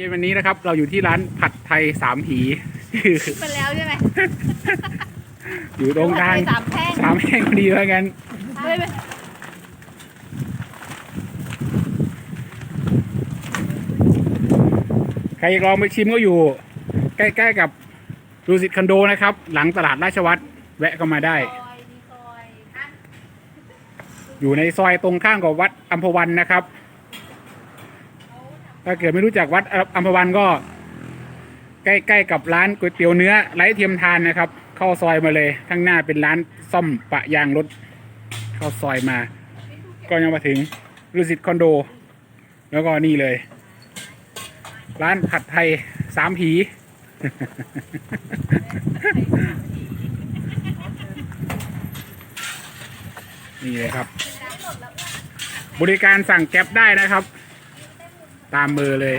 เย็นวันนี้นะครับ เราอยู่ที่ร้านผัดไทยสามผีชื่อไปแล้วใช่ไหมอยู่ตรงกลางสามแพร่งสามแห่งพอดีแล้วกันเฮ้ยใครอยากลองไปชิมก็อยู่ ใกล้ๆกับดูสิตคอนโดนะครับ หลังตลาดราชวัตรแวะก็มาได้ซอยมีซอยอะอยู่ในซอยตรงข้ามกับวัดอัมพวันนะครับ ถ้าเกิดไม่รู้จักวัดอัมพวันก็ ใกล้ๆกับร้านก๋วยเตี๋ยวเนื้อไร้เทียมทานนะครับ เข้าซอยมาเลยข้างหน้าเป็นร้านซ่อมปะยางรถ เข้าซอยมา ก็ยังมาถึงรุสิตคอนโด แล้วก็นี่เลย ร้านผัดไทยสามผีนี่เลยครับ บริการสั่งแก๊ปได้นะครับ ตามเบอร์เลย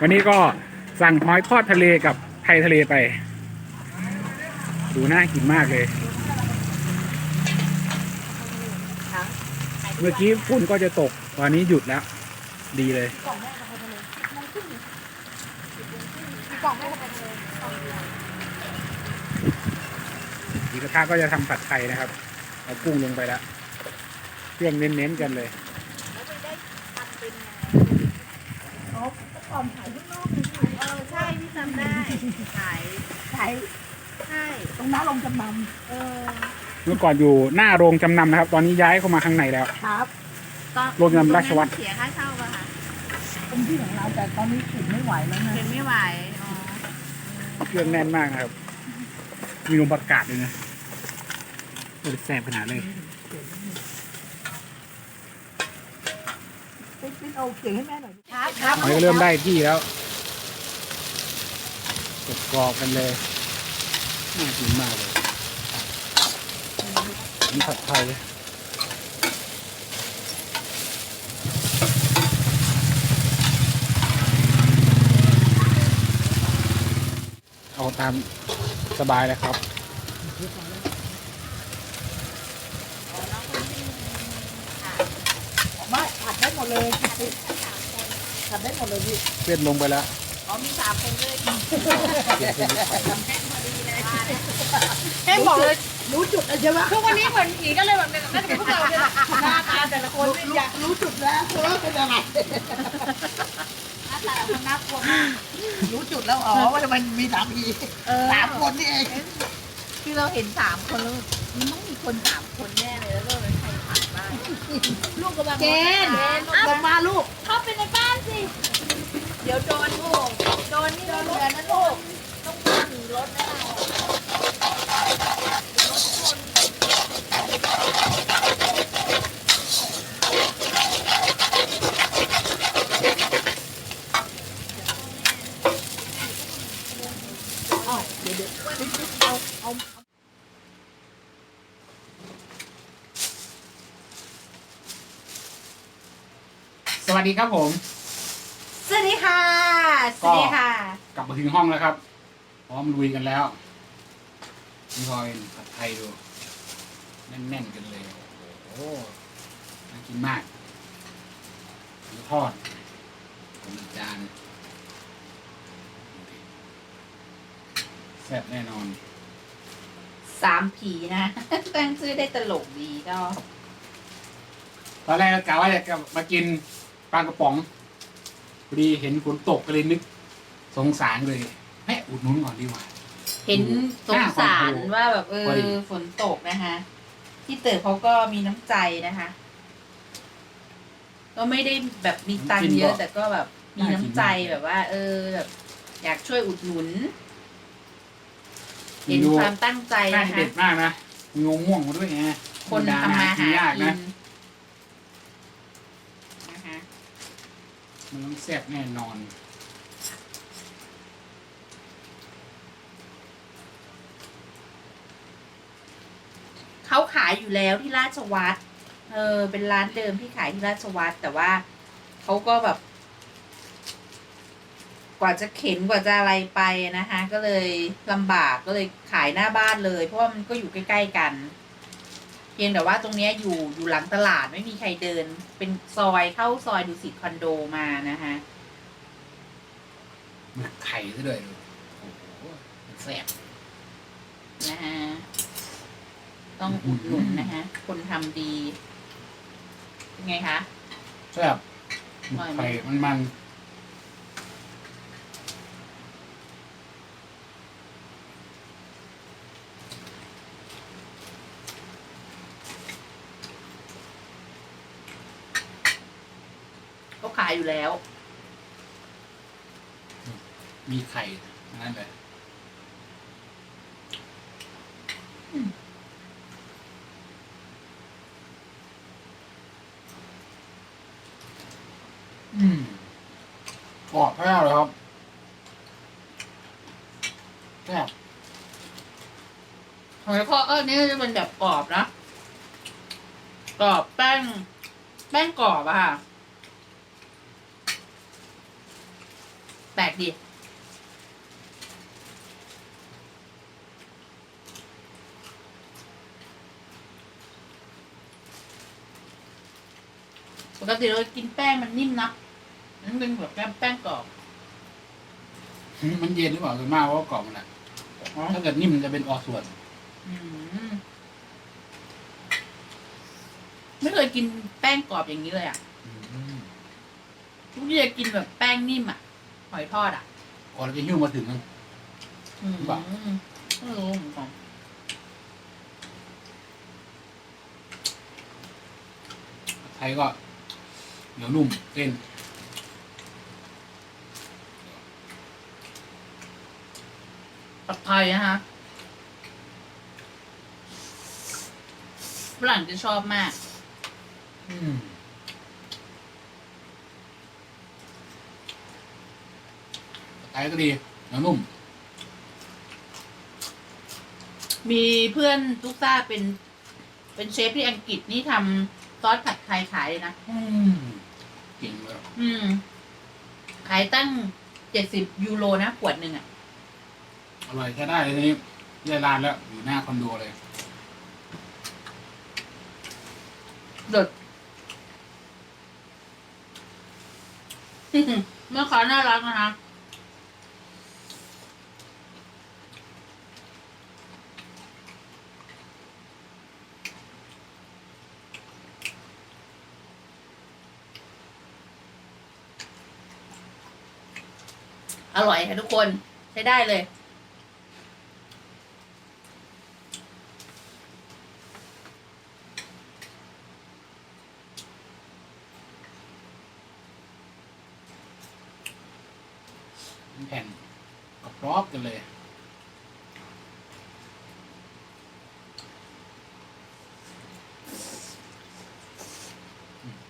วันนี้ก็สั่งหอยทอดทะเลกับไทยทะเลไป ดูน่ากินมากเลย เมื่อกี้ฝนก็จะตก ตอนนี้หยุดแล้ว ดีเลยอีกกระทะก็จะทำผัดไทยนะครับ เอากุ้งลงไปแล้ว เครื่องเน้นๆกันเลยเออใช่พี่จำได้ขายใช้ใช่ตรงหน้าลงจำนเออเมื่อก่อนอยู่หน้าโรงจำนำนะครับ ตอนนี้ย้ายเข้ามาข้างในแล้วำครับตอนโรงแรมราชวัตร เสียค่าเช่าป่ะคะเป็นที่ของเราแต่ตอนนี้ขิดไม่ไหวแล้วนะเห็นไม่ไหวอ๋อเครื่องแน่นมากนะครับ มีนมประกาศด้วยนะโอ้ยแสบขนาดเลย ปิ๊กปิ๊ก เอาเสียงให้แม่หน่อยดิครับครับหอยก็เริ่มได้ที่แล้วกรอบๆกันเลยน่ากินมากเลยนี่ผัดไทยเอาตามสบายเลยครับไม่ผัดได้หมดเลย ปิ๊กผัดได้หมดเลยพี่เส้นลงไปแล้วอ๋อมีสามคนเลยกินเปลี่ยนเป็นไข่ให้บอกเลยรู้จุดแล้วใช่ไหมคือวันนี้เหมือนผีก็เลยแบบน่าจะเป็นพวกเราเนี่ยแหละหน้าตาแต่ละคนรู้อยากรู้จุดแล้วว่าเป็นอะไรหน้าตามันน่ากลัวมากรู้จุดแล้วอ๋อว่ามันมีสามอีเออสามคนนี่เองคือเราเห็นสามคนแล้วมันต้องมีคนสามคนแน่เลยแล้วก็ ลูกกำลังเจนลงมาลูก เข้าไปในบ้านสิ เดี๋ยวโดนลูกโดนนี่โดนเหมือนนะลูก ต้องหนีรถแน่ อ้าวเดี๋ยวเดี๋ยวปิ๊กปิ๊กเอาเอา สวัส ดีครับผม สวัสดีค่ะ สวัสดีค่ะ กลับมาถึงห้องแล้วครับ พร้อมลุยกันแล้วนี่พอเป็นผัดไทยดูแน่นๆกันเลย โอ้โหน่ากินมากหมูทอดผมอีกจานแซ่บแน่นอนสามผีนะตั้งชื่อได้ตลกดีเนาะตอนแรกก็กะว่าจะมากิน ปลากระป๋องพอดีเห็นฝนตกก็เลยนึก สงสารเลยแม่อุดหนุนก่อนดีกว่า เห็นสงสารว่าแบบเอพอดีอฝนตกนะคะ ที่เต๋อเขาก็มีน้ำใจนะคะ ก็ไม่ได้แบบมีตังค์เยอะ แต่ก็แบบมีน้ำใจแบบว่า เออแบบอยากช่วยอุดหนุน เห็นความตั้งใจน่านะจะคะเด็ดมากนะมีงม่วงมาด้วยไงคนทำมาหายากกินะ นนะคะ มันต้องแซ่บแน่นอน เขาขายอยู่แล้วที่ราชวัตรเออ เป็นร้านเดิมที่ขายที่ราชวัตรแต่ว่าเขาก็แบบ กว่าจะเข็นกว่าจะอะไรไปนะคะ ก็เลยลำบากก็เลยขายหน้าบ้านเลย เพราะว่ามันก็อยู่ใกล้ ๆ กัน เพียงแต่ว่าตรงเนี้ยอยู่อยู่หลังตลาดไม่มีใครเดิน เป็นซอยเข้าซอยดูสิตคอนโดมานะคะหมึกไข่ซะด้วยดูโอ้โหมันแซ่บนะฮะต้องอุดหนุนนะฮะคนทำดี เป็นไงคะ แซ่บหมึกไข่มันมันเาขายอยู่แล้ว มีไข่ทั้งนั้นเลยอืมกรอบแท้เลยครับแซ่บหอยทอเออนี่จะเป็นแบบกรอบนะ กรอบแป้ง แป้งกรอบอะค่ะ แปลกดีปกติเรากินแป้งมันนิ่มนะนั่นเป็นแบบแป้งแป้งกรอบ มันเย็นหรือเปล่าส่วนมากเพราะว่ากรอบมันแหละถ้าเกิดนิ่มมันจะเป็นออกส่วน อืมไม่เคยกินแป้งกรอบอย่างนี้เลยอะอืมทุกทีจะกินแบบแป้งนิ่มอะ หอยทอดอะก่อนเราจะหิ้วมาถึงนะอืมหรือเปล่าไม่รู้เหมือนกันไทยก็เหนียวนุ่มเส้นผัดไทยนะคะฝรั่งจะชอบมาก อืม ไทยก็ดีเหนียวนุ่ม มีเพื่อนทุกซ่าเป็น เป็นเชฟที่อังกฤษนี่ทำซอสผัดไทยขายเลยนะ อืมเก่งเลยอืม ขายตั้งเจ็ดสิบยูโรนะขวดหนึ่งอะ อร่อยใช้ได้เลยทีนี้ได้ร้านแล้วอยู่หน้าคอนโดเลยเดดแม่ค้าน่ารักนะคะ อร่อยค่ะทุกคนใช้ได้เลย แผ่นกรอบๆกันเลย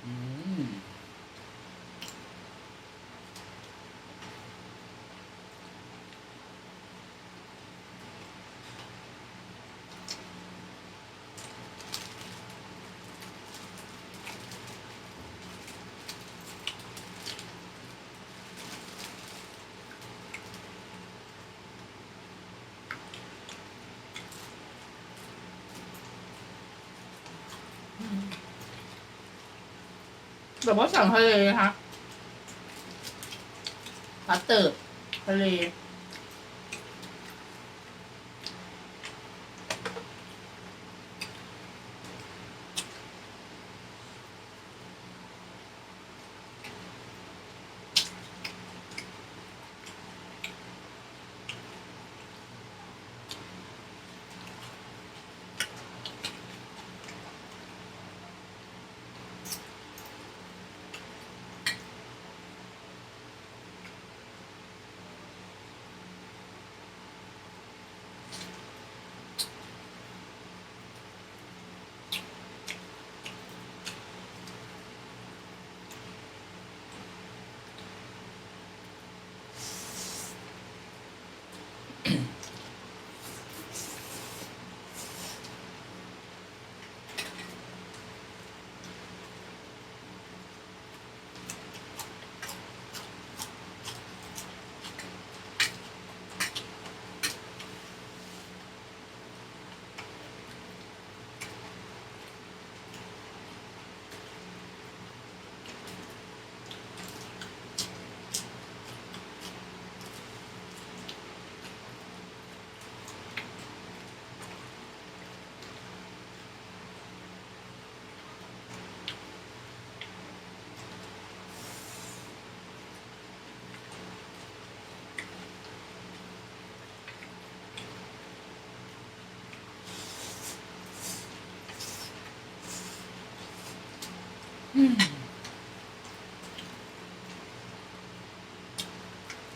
อืม แบบว่าสั่งทะเลนะคะพัตเตอร์ทะเล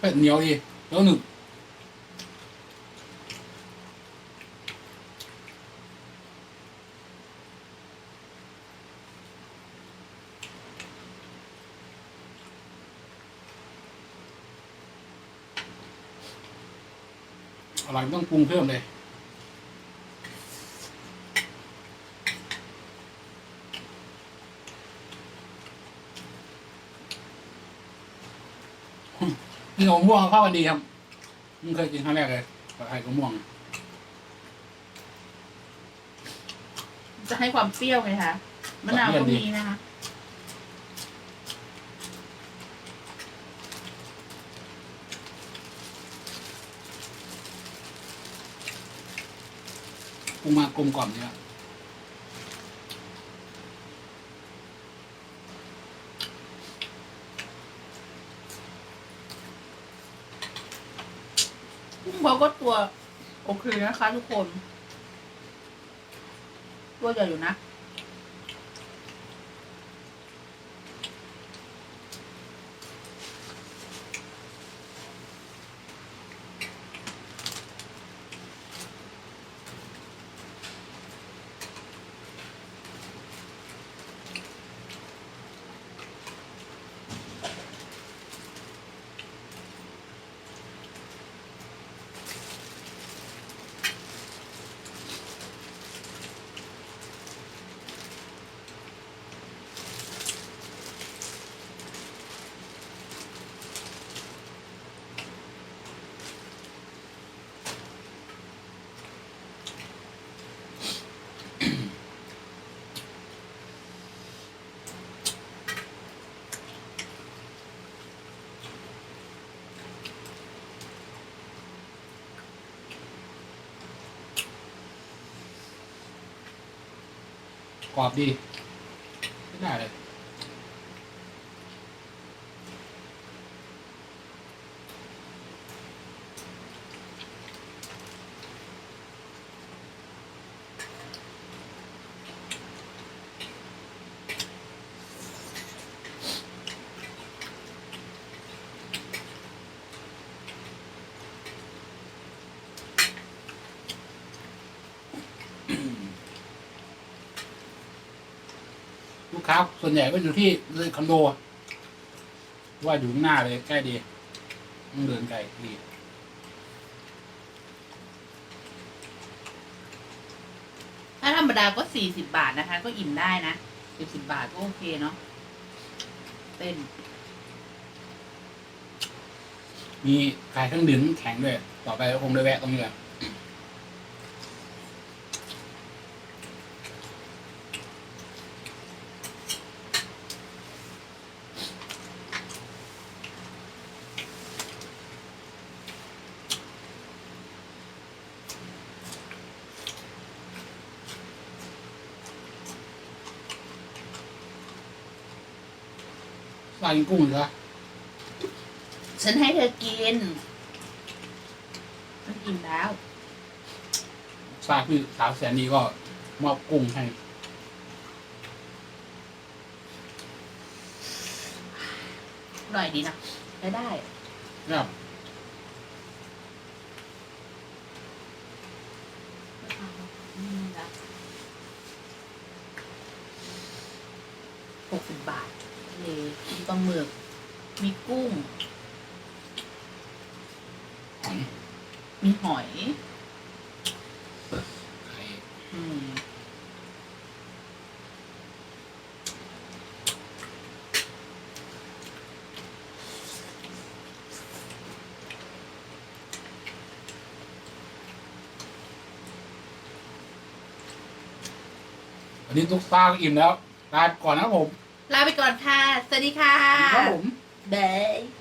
เป็ดเหนียวดีแล้วหนึบอร่อยไม่ต้องปรุงเพิ่มเลย นี่ของม่วงเข้ากันดีครับเพิ่งเคยกินครั้งแรกเลยกับไข่ของม่วง จะให้ความเปรี้ยวไงคะมะนาวก็มีนะคะ ปรุงมากลมกล่อมเนี่ย เขาก็ตัว โอเคนะคะทุกคน ตัวใหญ่อยู่นะ กรอบดีไม่ได้เลย ค้าส่วนใหญ่ก็อยู่ที่เลยคอนโด ว่าอยู่ข้างหน้าเลยใกล้ดีต้องเดินไกลดีถ้าธรรมดาก็สี่สิบบาทนะคะ ก็อิ่มได้นะสี่สิบบาทก็โอเคเนาะเป็นมีขายเครื่องดื่มน้ำแข็งด้วย ต่อไปก็คงได้แวะตรงนี้แหละ สายกินกุ้งเหรอฉันให้เธอกินฉันกินแล้วทราบคือสาวแสนดีก็มอบกุ้งให้อร่อยดีนะได้ได้นะครับ หกสิบบาทเลยมีปลาหมึก มีกุ้ง มีหอยไข่อืมวันนี้ตุ๊กตาก็อิ่มแล้วลาก่อนนะครับผม ลาไปก่อนค่ะ สวัสดีค่ะครับผมบาย